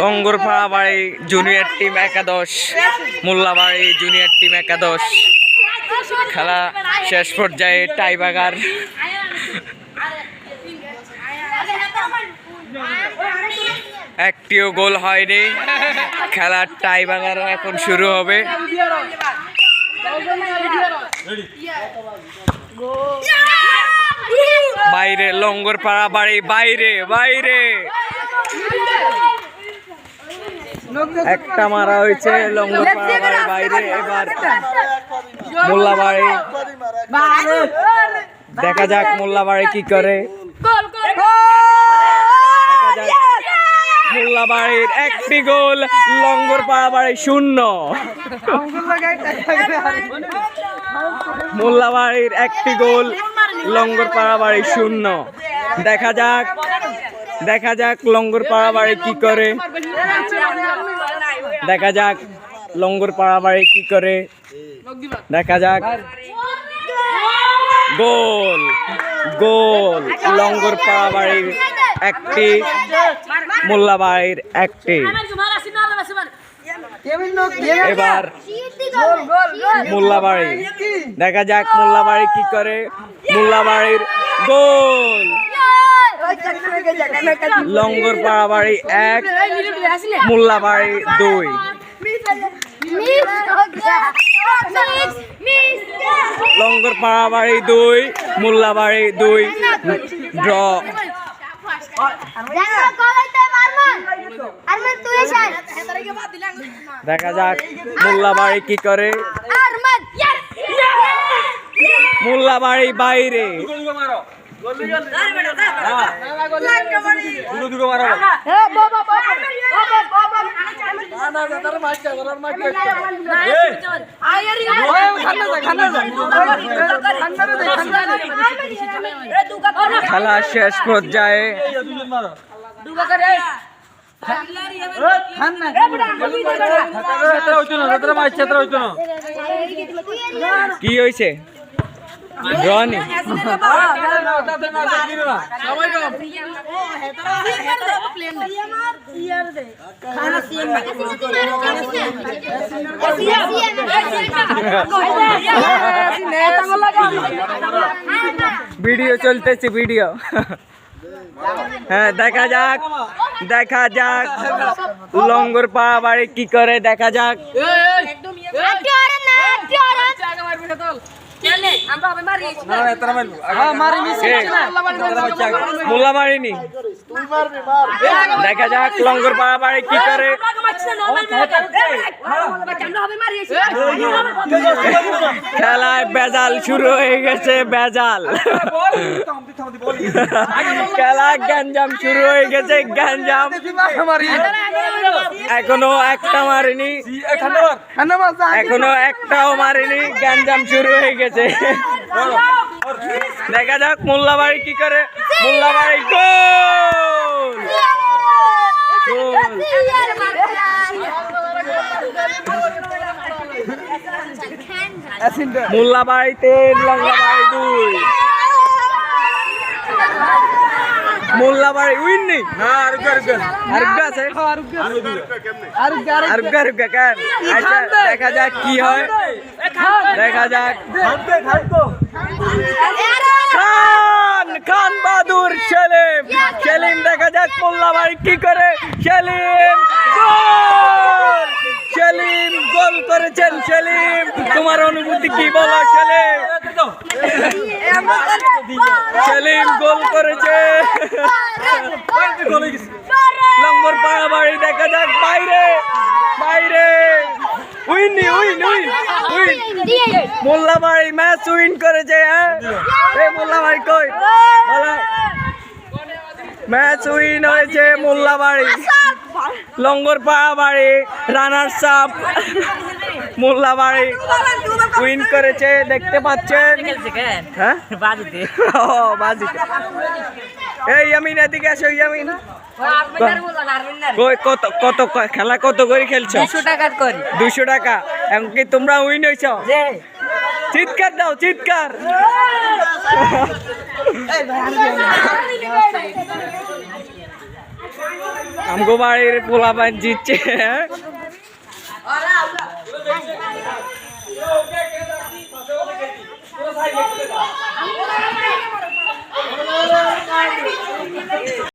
লঙ্গরপাড়া বাড়ি junior team একাদশ, Mollabari junior team একাদশ। খেলা শেষ পর্যায়ে টাইবাগার। একটিও গোল হয়নি। খেলার টাইবাগার এখন শুরু হবে। বাইরে লঙ্গরপাড়া বাড়ি, বাইরে বাইরে। একটা মারা হয়েছে লঙ্গরপাড়া বাড়ি বাইরে এবার মোল্লাবাড়ি। দেখা যাক মোল্লাবাড়ি কি করে। দেখা যাক মোল্লাবাড়ির একটি গোল লঙ্গরপাড়া বাড়ি শূন্য। মোল্লাবাড়ির একটি গোল লঙ্গরপাড়া বাড়ি শূন্য। দেখা যাক দেখা যাক লঙ্গরপাড়া বাড়ি কি করে। দেখা যাক লঙ্গরপাড়া বাড়ি কি করে। দেখা যাক। গোল গোল লঙ্গরপাড়া বাড়ির একটি, মোল্লাবাড়ির একটি। এবার মোল্লাবাড়ি। দেখা যাক মোল্লাবাড়ি কি করে। মোল্লাবাড়ির গোল। লঙ্গরপাড়া বাড়ি এক মোল্লাবাড়ি দুই। লঙ্গরপাড়া বাড়ি দুই মোল্লাবাড়ি দুই ড্র। দেখা যাক মোল্লাবাড়ি কি করে। মোল্লাবাড়ি বাইরে। খেলা শেষ পর্যায়ে। কি হয়েছে? রনি ভিডিও চলতেছে ভিডিও হ্যাঁ দেখা যাক দেখা যাক লঙ্গর পাড়া বাড়ি কি করে দেখা যাক মোল্লা মারিনি দেখা যাক লঙ্গর পাড়া বাড়ি কি করে। খেলায় বেজাল শুরু হয়ে গেছে বেজাল। খেলা গ্যাঞ্জাম শুরু হয়ে গেছে গ্যাঞ্জাম। এখনও একটা মারিনি। এখনও একটাও মারিনি গ্যাঞ্জাম শুরু হয়ে গেছে। দেখা যাক মোল্লাবাড়ি কি করে। মোল্লাবাড়ি বাড়ি গোল! মোল্লাবাড়ি তিন লঙ্গাবাড়ি দুই। মোল্লাবাড়ি উইন নেই আরুগা আছে? আরুগা আরুগা কেন? আচ্ছা দেখা যাক কি হয়। দেখা যাক। খান খান বাহাদুর সেলিম। সেলিম দেখা যাক মোল্লাবাড়ি কি করে। সেলিম সেলিম গোল করেছেন সেলিম। তোমার অনুভূতি কি বলো সেলিম? সেলিম গোল করেছে। লম্বর পাড়া বাড়ি দেখা যাক বাইরে। বাইরে। Winnie win win Mollabari match win করেছে হ্যাঁ? কই? ম্যাচ উইন হয়েছে মোল্লাবাড়ি লঙ্গর পাড়া বাড়ি রানার সাপ মোল্লাবাড়ি উইন করেছে দেখতে পাচ্ছেন? হ্যাঁ? ও বাজিতে এই ইয়ামিন এদিকে আসো ইয়ামিন। কত কত খেলা কত করে খেলছো? টাকার করি। দুশো টাকা। এখন কি তোমরা উইন হয়েছ চিৎকার দাও চিৎকার। আমগো বাড়ির পোলা পান জিতছে হ্যাঁ?